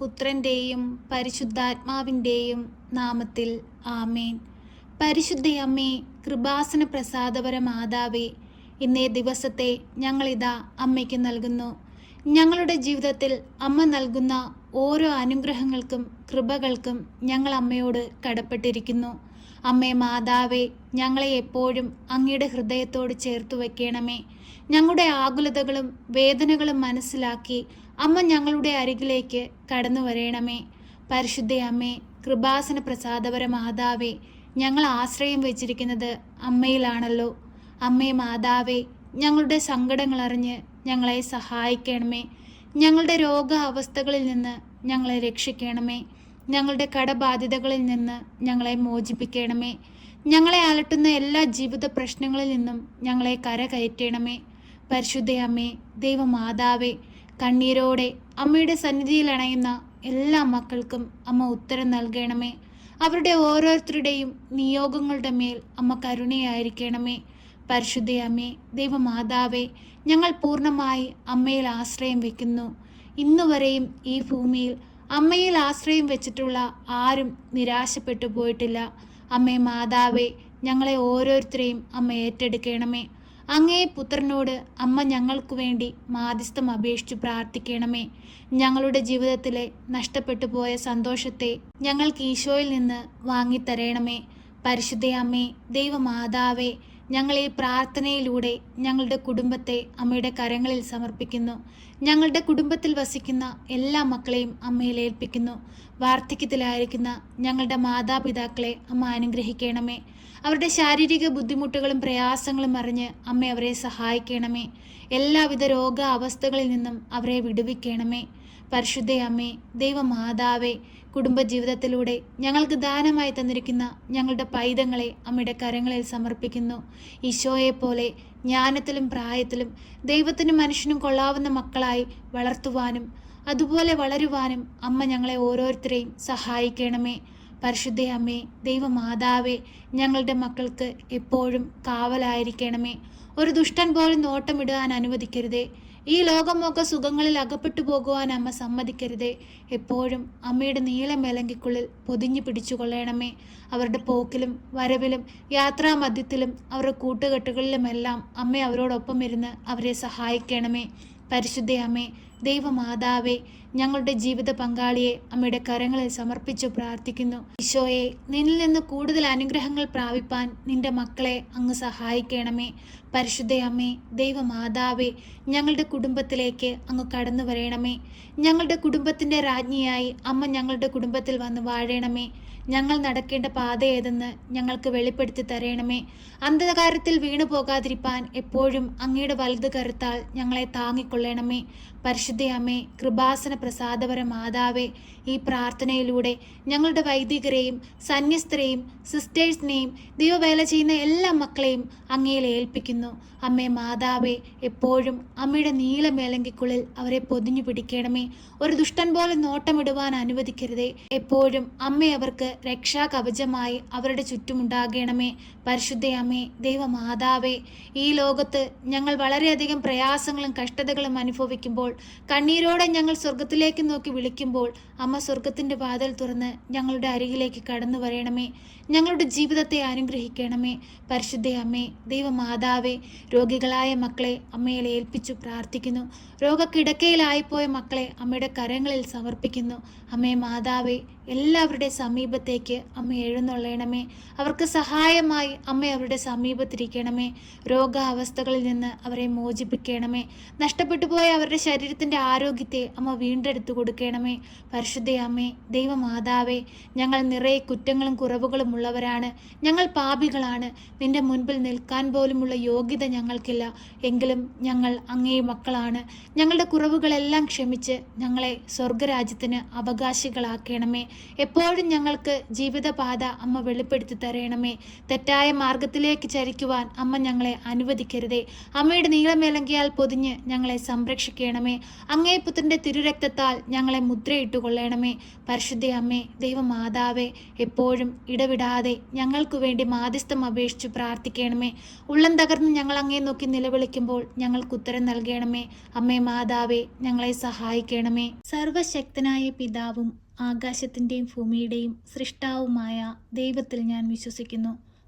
പുത്രന്റെയും പരിശുദ്ധാത്മാവിന്റെയും നാമത്തിൽ ആമേൻ. പരിശുദ്ധയമ്മേ കൃപാസന പ്രസാദപര മാതാവേ ഇന്നേ ദിവസത്തെ ഞങ്ങളിതാ അമ്മയ്ക്ക് നൽകുന്നു. ഞങ്ങളുടെ ജീവിതത്തിൽ അമ്മ നൽകുന്ന ഓരോ അനുഗ്രഹങ്ങൾക്കും കൃപകൾക്കും ഞങ്ങൾ അമ്മയോട് കടപ്പെട്ടിരിക്കുന്നു. അമ്മേ മാതാവേ ഞങ്ങളെ എപ്പോഴും അങ്ങയുടെ ഹൃദയത്തോട് ചേർത്ത് വയ്ക്കണമേ ഞങ്ങളുടെ ആകുലതകളും വേദനകളും മനസ്സിലാക്കി അമ്മ ഞങ്ങളുടെ അരികിലേക്ക് കടന്നു വരേണമേ. പരിശുദ്ധ അമ്മേ കൃപാസന പ്രസാദപര മാതാവേ ഞങ്ങൾ ആശ്രയം വെച്ചിരിക്കുന്നത് അമ്മയിലാണല്ലോ. അമ്മേ മാതാവേ ഞങ്ങളുടെ സങ്കടങ്ങൾ അറിഞ്ഞ് ഞങ്ങളെ സഹായിക്കണമേ. ഞങ്ങളുടെ രോഗ അവസ്ഥകളിൽ നിന്ന് ഞങ്ങളെ രക്ഷിക്കണമേ. ഞങ്ങളുടെ കടബാധ്യതകളിൽ നിന്ന് ഞങ്ങളെ മോചിപ്പിക്കണമേ. ഞങ്ങളെ അലട്ടുന്ന എല്ലാ ജീവിത പ്രശ്നങ്ങളിൽ നിന്നും ഞങ്ങളെ കരകയറ്റണമേ. പരിശുദ്ധ അമ്മേ ദൈവമാതാവേ കണ്ണീരോടെ അമ്മയുടെ സന്നിധിയിൽ അണയുന്ന എല്ലാ മക്കൾക്കും അമ്മ ഉത്തരം നൽകണമേ. അവരുടെ ഓരോരുത്തരുടെയും നിയോഗങ്ങളുടെ മേൽ അമ്മ കരുണയായിരിക്കണമേ. പരിശുദ്ധ അമ്മേ ദൈവമാതാവേ ഞങ്ങൾ പൂർണമായി അമ്മയിൽ ആശ്രയം വെക്കുന്നു. ഇന്നുവരെയും ഈ ഭൂമിയിൽ അമ്മയിൽ ആശ്രയം വെച്ചിട്ടുള്ള ആരും നിരാശപ്പെട്ടു പോയിട്ടില്ല അമ്മേ മാതാവേ ഞങ്ങളെ ഓരോരുത്തരെയും അമ്മ ഏറ്റെടുക്കണമേ. അങ്ങേ പുത്രനോട് അമ്മ ഞങ്ങൾക്കു വേണ്ടി മാധ്യസ്ഥം അപേക്ഷിച്ചു പ്രാർത്ഥിക്കണമേ. ഞങ്ങളുടെ ജീവിതത്തിലെ നഷ്ടപ്പെട്ടു പോയ സന്തോഷത്തെ ഞങ്ങൾക്ക് ഈശോയിൽ നിന്ന് വാങ്ങിത്തരയണമേ പരിശുദ്ധയമ്മേ ദൈവമാതാവേ ഞങ്ങൾ ഈ പ്രാർത്ഥനയിലൂടെ ഞങ്ങളുടെ കുടുംബത്തെ അമ്മയുടെ കരങ്ങളിൽ സമർപ്പിക്കുന്നു. ഞങ്ങളുടെ കുടുംബത്തിൽ വസിക്കുന്ന എല്ലാ മക്കളെയും അമ്മയിൽ ഏൽപ്പിക്കുന്നു. വാർദ്ധക്യത്തിലായിരിക്കുന്ന ഞങ്ങളുടെ മാതാപിതാക്കളെ അമ്മ അനുഗ്രഹിക്കണമേ. അവരുടെ ശാരീരിക ബുദ്ധിമുട്ടുകളും പ്രയാസങ്ങളും അറിഞ്ഞ് അമ്മ അവരെ സഹായിക്കണമേ. എല്ലാവിധ രോഗാവസ്ഥകളിൽ നിന്നും അവരെ വിടുവിക്കണമേ. പരിശുദ്ധ അമ്മേ ദൈവമാതാവേ കുടുംബജീവിതത്തിലൂടെ ഞങ്ങൾക്ക് ദാനമായി തന്നിരിക്കുന്ന ഞങ്ങളുടെ പൈതങ്ങളെ അമ്മയുടെ കരങ്ങളിൽ സമർപ്പിക്കുന്നു. ഈശോയെ പോലെ ജ്ഞാനത്തിലും പ്രായത്തിലും ദൈവത്തിനും മനുഷ്യനും കൊള്ളാവുന്ന മക്കളായി വളർത്തുവാനും അതുപോലെ വളരുവാനും അമ്മ ഞങ്ങളെ ഓരോരുത്തരെയും സഹായിക്കണമേ. പരിശുദ്ധ അമ്മേ ദൈവമാതാവേ ഞങ്ങളുടെ മക്കൾക്ക് എപ്പോഴും കാവലായിരിക്കണമേ. ഒരു ദുഷ്ടൻ പോലും നോട്ടമിടുവാൻ അനുവദിക്കരുതേ. ഈ ലോകമൊക്കെ സുഖങ്ങളിൽ അകപ്പെട്ടു പോകുവാൻ അമ്മ സമ്മതിക്കരുതേ. എപ്പോഴും അമ്മയുടെ നീളമേലങ്കിക്കുള്ളിൽ പൊതിഞ്ഞു പിടിച്ചുകൊള്ളണമേ. അവരുടെ പോക്കിലും വരവിലും യാത്രാമധ്യത്തിലും അവരുടെ കൂട്ടുകെട്ടുകളിലുമെല്ലാം അമ്മ അവരോടൊപ്പം ഇരുന്ന് അവരെ സഹായിക്കണമേ. പരിശുദ്ധ അമ്മേ ദൈവമാതാവേ ഞങ്ങളുടെ ജീവിത പങ്കാളിയെ അമ്മയുടെ കരങ്ങളിൽ സമർപ്പിച്ചു പ്രാർത്ഥിക്കുന്നു. ഈശോയെ നിന്നിൽ നിന്ന് കൂടുതൽ അനുഗ്രഹങ്ങൾ പ്രാപിപ്പാൻ നിന്റെ മക്കളെ അങ്ങ് സഹായിക്കണമേ. പരിശുദ്ധ അമ്മേ ദൈവമാതാവേ ഞങ്ങളുടെ കുടുംബത്തിലേക്ക് അങ്ങ് കടന്നു വരയണമേ ഞങ്ങളുടെ കുടുംബത്തിന്റെ രാജ്ഞിയായി അമ്മ ഞങ്ങളുടെ കുടുംബത്തിൽ വന്ന് വാഴണമേ. ഞങ്ങൾ നടക്കേണ്ട പാത ഏതെന്ന് ഞങ്ങൾക്ക് വെളിപ്പെടുത്തി തരയണമേ അന്ധകാരത്തിൽ വീണു പോകാതിരിപ്പാൻ എപ്പോഴും അങ്ങയുടെ വലുത് കരുത്താൽ ഞങ്ങളെ താങ്ങിക്കൊള്ളണമേ. പരിശുദ്ധ അമ്മേ കൃപാസന പ്രസാദപര മാതാവേ ഈ പ്രാർത്ഥനയിലൂടെ ഞങ്ങളുടെ വൈദികരെയും സന്യസ്തരെയും സിസ്റ്റേഴ്സിനെയും ദൈവവേല ചെയ്യുന്ന എല്ലാ മക്കളെയും അങ്ങയിൽ ഏൽപ്പിക്കുന്നു. അമ്മേ മാതാവേ എപ്പോഴും അമ്മയുടെ നീലമേലങ്കിക്കുള്ളിൽ അവരെ പൊതിഞ്ഞു പിടിക്കണമേ. ഒരു ദുഷ്ടൻ പോലെ നോട്ടമിടുവാൻ അനുവദിക്കരുതേ. എപ്പോഴും അമ്മ അവർക്ക് രക്ഷാ കവചമായി അവരുടെ ചുറ്റുമുണ്ടാകണമേ. പരിശുദ്ധ അമ്മേ ദൈവമാതാവേ ഈ ലോകത്ത് ഞങ്ങൾ വളരെയധികം പ്രയാസങ്ങളും കഷ്ടതകളും അനുഭവിക്കുമ്പോൾ കണ്ണീരോടെ ഞങ്ങൾ സ്വർഗത്തിലേക്ക് നോക്കി വിളിക്കുമ്പോൾ അമ്മ സ്വർഗത്തിന്റെ വാതിൽ തുറന്ന് ഞങ്ങളുടെ അരികിലേക്ക് കടന്നു വരണമേ. ഞങ്ങളുടെ ജീവിതത്തെ അനുഗ്രഹിക്കണമേ. പരിശുദ്ധ അമ്മേ ദൈവമാതാവേ രോഗികളായ മക്കളെ അമ്മയിൽ ഏൽപ്പിച്ചു പ്രാർത്ഥിക്കുന്നു. രോഗക്കിടക്കയിലായിപ്പോയ മക്കളെ അമ്മയുടെ കരങ്ങളിൽ സമർപ്പിക്കുന്നു. അമ്മേ മാതാവേ എല്ലാവരുടെ സമീപത്തേക്ക് അമ്മ എഴുന്നള്ളണമേ. അവർക്ക് സഹായമായി അമ്മ അവരുടെ സമീപത്തിരിക്കണമേ. രോഗാവസ്ഥകളിൽ നിന്ന് അവരെ മോചിപ്പിക്കണമേ. നഷ്ടപ്പെട്ടു പോയ അവരുടെ ശരീരത്തിന്റെ ആരോഗ്യത്തെ അമ്മ വീണ്ടെടുത്തു കൊടുക്കണമേ. പരിശുദ്ധയമ്മേ ദൈവമാതാവേ ഞങ്ങൾ നിറയെ കുറ്റങ്ങളും കുറവുകളും ഉള്ളവരാണ്. ഞങ്ങൾ പാപികളാണ്. നിന്റെ മുൻപിൽ നിൽക്കാൻ പോലുമുള്ള യോഗ്യത ഞങ്ങൾക്കില്ല. എങ്കിലും ഞങ്ങൾ അങ്ങേ മക്കളാണ്. ഞങ്ങളുടെ കുറവുകളെല്ലാം ക്ഷമിച്ച് ഞങ്ങളെ സ്വർഗരാജ്യത്തിന് അവകാശികളാക്കണമേ. എപ്പോഴും ഞങ്ങൾക്ക് ജീവിതപാത അമ്മ വെളിപ്പെടുത്തി തരണമേ. തെറ്റായ മാർഗത്തിലേക്ക് ചരിക്കുവാൻ അമ്മ ഞങ്ങളെ അനുവദിക്കരുതേ. അമ്മയുടെ നീളമേലങ്കിയാൽ പൊതിഞ്ഞ് ഞങ്ങളെ സംരക്ഷിക്കണമേ. അങ്ങേ പുത്രന്റെ തിരുരക്തത്താൽ ഞങ്ങളെ മുദ്രയിട്ടുകൊള്ളണമേ. പരിശുദ്ധ അമ്മേ ദൈവമാതാവേ എപ്പോഴും ഇടവിടാതെ ഞങ്ങൾക്കു വേണ്ടി മാധ്യസ്ഥം അപേക്ഷിച്ച് പ്രാർത്ഥിക്കണമേ. ഉള്ളം തകർന്ന് ഞങ്ങൾ അങ്ങേ നോക്കി നിലവിളിക്കുമ്പോൾ ഞങ്ങൾക്ക് ഉത്തരം നൽകണമേ. അമ്മേ മാതാവേ ഞങ്ങളെ സഹായിക്കണമേ. സർവശക്തനായ പിതാവും ആകാശത്തിന്റെയും ഭൂമിയുടെയും സൃഷ്ടാവുമായ ദൈവത്തിൽ ഞാൻ വിശ്വസിക്കുന്നു.